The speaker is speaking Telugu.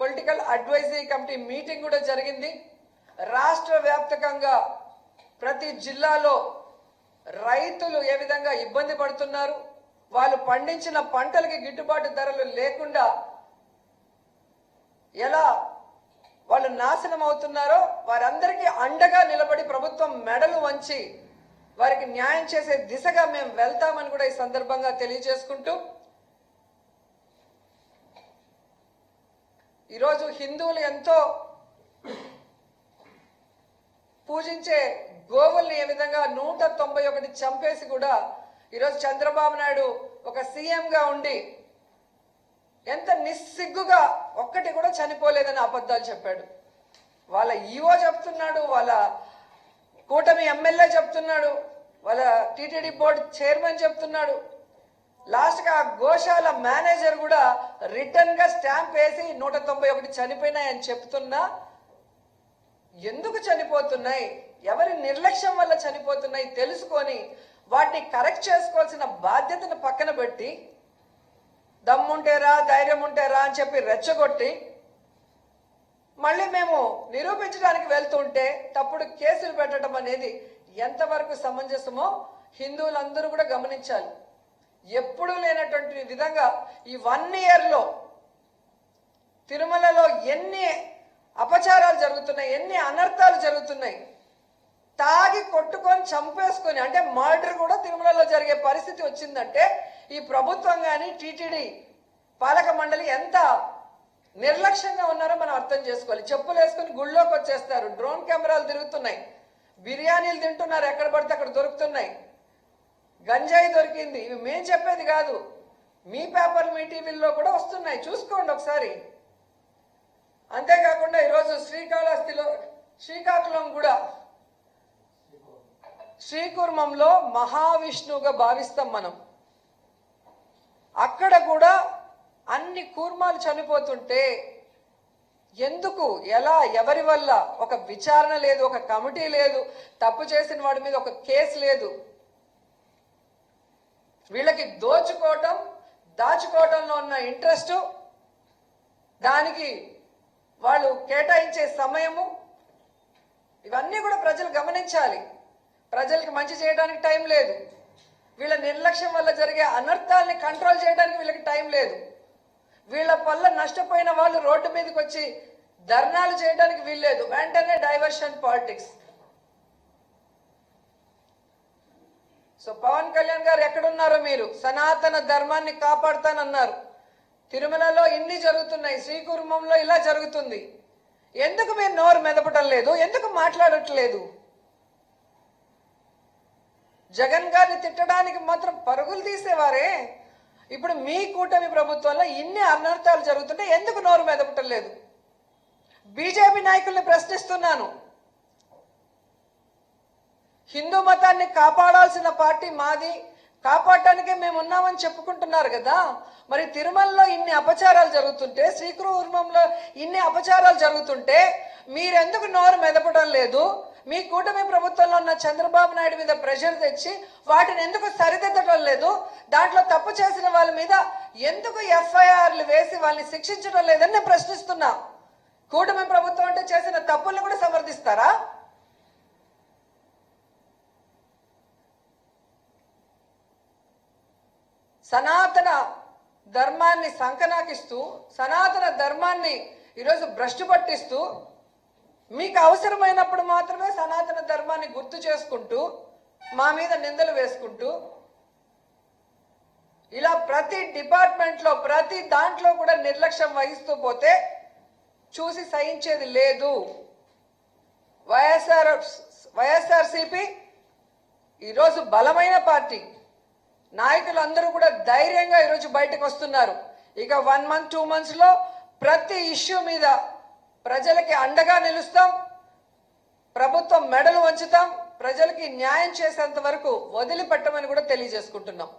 పొలిటికల్ అడ్వైజరీ కమిటీ మీటింగ్ కూడా జరిగింది. రాష్ట్ర వ్యాప్తకంగా ప్రతి జిల్లాలో రైతులు ఏ విధంగా ఇబ్బంది పడుతున్నారు వాళ్ళు పండించిన పంటలకి గిట్టుబాటు ధరలు లేకుండా ఎలా వాళ్ళు నాశనం అవుతున్నారో వారందరికీ అండగా నిలబడి ప్రభుత్వం మెడలు వంచి వారికి న్యాయం చేసే దిశగా మేము వెళ్తామని కూడా ఈ సందర్భంగా తెలియజేసుకుంటూ ఈరోజు హిందువులు ఎంతో పూజించే గోవుల్ని ఏ విధంగా నూట తొంభై ఒకటి చంపేసి కూడా ఈరోజు చంద్రబాబు నాయుడు ఒక సీఎంగా ఉండి ఎంత నిస్సిగ్గుగా ఒక్కటి కూడా చనిపోలేదని అబద్ధాలు చెప్పాడు. వాళ్ళ ఈవో చెప్తున్నాడు వాళ్ళ కూటమి ఎమ్మెల్యే చెప్తున్నాడు వాళ్ళ టీటీడీ బోర్డు చైర్మన్ చెప్తున్నాడు. లాస్ట్గా ఆ గోశాల మేనేజర్ కూడా రిటర్న్గా స్టాంప్ వేసి నూట తొంభై ఒకటి చనిపోయినాయని చెప్తున్నా. ఎందుకు చనిపోతున్నాయి? ఎవరి నిర్లక్ష్యం వల్ల చనిపోతున్నాయి తెలుసుకొని వాటిని కరెక్ట్ చేసుకోవాల్సిన బాధ్యతను పక్కన పెట్టి దమ్ముంటేరా ధైర్యం ఉంటేరా అని చెప్పి రెచ్చగొట్టి మళ్ళీ మేము నిరూపించడానికి వెళ్తుంటే తప్పుడు కేసులు పెట్టడం అనేది ఎంతవరకు సమంజసమో హిందువులందరూ కూడా గమనించాలి. ఎప్పుడూ లేనటువంటి విధంగా ఈ వన్ ఇయర్లో తిరుమలలో ఎన్ని అపచారాలు జరుగుతున్నాయి ఎన్ని అనర్థాలు జరుగుతున్నాయి తాగి కొట్టుకొని చంపేసుకొని అంటే మర్డర్ కూడా తిరుమలలో జరిగే పరిస్థితి వచ్చిందంటే ఈ ప్రభుత్వం కానీ టీటీడీ పాలక మండలి ఎంత నిర్లక్ష్యంగా ఉన్నారో మనం అర్థం చేసుకోవాలి. చెప్పులు వేసుకుని గుళ్ళోకి వచ్చేస్తారు డ్రోన్ కెమెరాలు తిరుగుతున్నాయి బిర్యానీలు తింటున్నారు ఎక్కడ పడితే అక్కడ దొరుకుతున్నాయి. గంజాయి దొరికింది. ఇవి మేం చెప్పేది కాదు. మీ పేపర్లు మీ టీవీల్లో కూడా వస్తున్నాయి. చూసుకోండి ఒకసారి. అంతేకాకుండా ఈరోజు శ్రీకాళహస్తిలో శ్రీకాకుళం కూడా శ్రీకుర్మంలో మహావిష్ణువుగా భావిస్తాం మనం. అక్కడ కూడా అన్ని కూర్మాలు చనిపోతుంటే ఎందుకు ఎలా ఎవరి వల్ల? ఒక విచారణ లేదు ఒక కమిటీ లేదు తప్పు చేసిన వాడి మీద ఒక కేసు లేదు. వీళ్ళకి దోచుకోవటం దాచుకోవటంలో ఉన్న ఇంట్రెస్ట్ దానికి వాళ్ళు కేటాయించే సమయము ఇవన్నీ కూడా ప్రజలు గమనించాలి. ప్రజలకి మంచి చేయడానికి టైం లేదు. వీళ్ళ నిర్లక్ష్యం వల్ల జరిగే అనర్థాలని కంట్రోల్ చేయడానికి వీళ్ళకి టైం లేదు. వీళ్ళ వల్ల నష్టపోయిన వాళ్ళు రోడ్డు మీదకి వచ్చి ధర్నాలు చేయడానికి వీల్లేదు. వెంటనే diversion politics so Pawan Kalyan garu ఎక్కడున్నారో మీరు? సనాతన ధర్మాన్ని కాపాడుతానన్నారు. తిరుమలలో ఇన్ని జరుగుతున్నాయి. శ్రీకుర్మంలో ఇలా జరుగుతుంది. ఎందుకు మీరు నోరు మెదపటం లేదు? ఎందుకు మాట్లాడట్లేదు? జగన్ గారిని తిట్టడానికి మాత్రం పరుగులు తీసేవారే? ఇప్పుడు మీ కూటమి ప్రభుత్వంలో ఇన్ని అనర్థాలు జరుగుతుంటే ఎందుకు నోరు మెదపటం లేదు? బీజేపీ నాయకుల్ని ప్రశ్నిస్తున్నాను. హిందూ మతాన్ని కాపాడాల్సిన పార్టీ మాది. కాపాడటానికే మేము ఉన్నామని చెప్పుకుంటున్నారు కదా. మరి తిరుమలలో ఇన్ని అపచారాలు జరుగుతుంటే శ్రీకృర్మంలో ఇన్ని అపచారాలు జరుగుతుంటే మీరెందుకు నోరు మెదపడం లేదు? మీ కూటమి ప్రభుత్వంలో ఉన్న చంద్రబాబు నాయుడు మీద ప్రెషర్ తెచ్చి వాటిని ఎందుకు సరిదిద్దడం లేదు? దాంట్లో తప్పు చేసిన వాళ్ళ మీద ఎందుకు ఎఫ్ఐఆర్లు వేసి వాళ్ళని శిక్షించడం లేదని నేను ప్రశ్నిస్తున్నా. కూటమి ప్రభుత్వం అంటే చేసిన తప్పులను కూడా సమర్థిస్తారా? సనాతన ధర్మాన్ని సంకనాకిస్తూ సనాతన ధర్మాన్ని ఈరోజు భ్రష్టు పట్టిస్తూ మీకు అవసరమైనప్పుడు మాత్రమే సనాతన ధర్మాన్ని గుర్తు చేసుకుంటూ మా మీద నిందలు వేసుకుంటూ ఇలా ప్రతి డిపార్ట్మెంట్లో ప్రతి దాంట్లో కూడా నిర్లక్ష్యం వహిస్తూ పోతే చూసి సహించేది లేదు. వైఎస్ఆర్ వైఎస్ఆర్సిపి ఈరోజు బలమైన పార్టీ. నాయకులందరూ కూడా ధైర్యంగా ఈరోజు బయటకు వస్తున్నారు. ఇక వన్ మంత్ టూ మంత్స్లో ప్రతి ఇష్యూ మీద ప్రజలకి అండగా నిలుస్తాం. ప్రభుత్వం మెడలు వంచుతాం. ప్రజలకి న్యాయం చేసేంత వరకు వదిలిపెట్టమని కూడా తెలియజేసుకుంటున్నాం.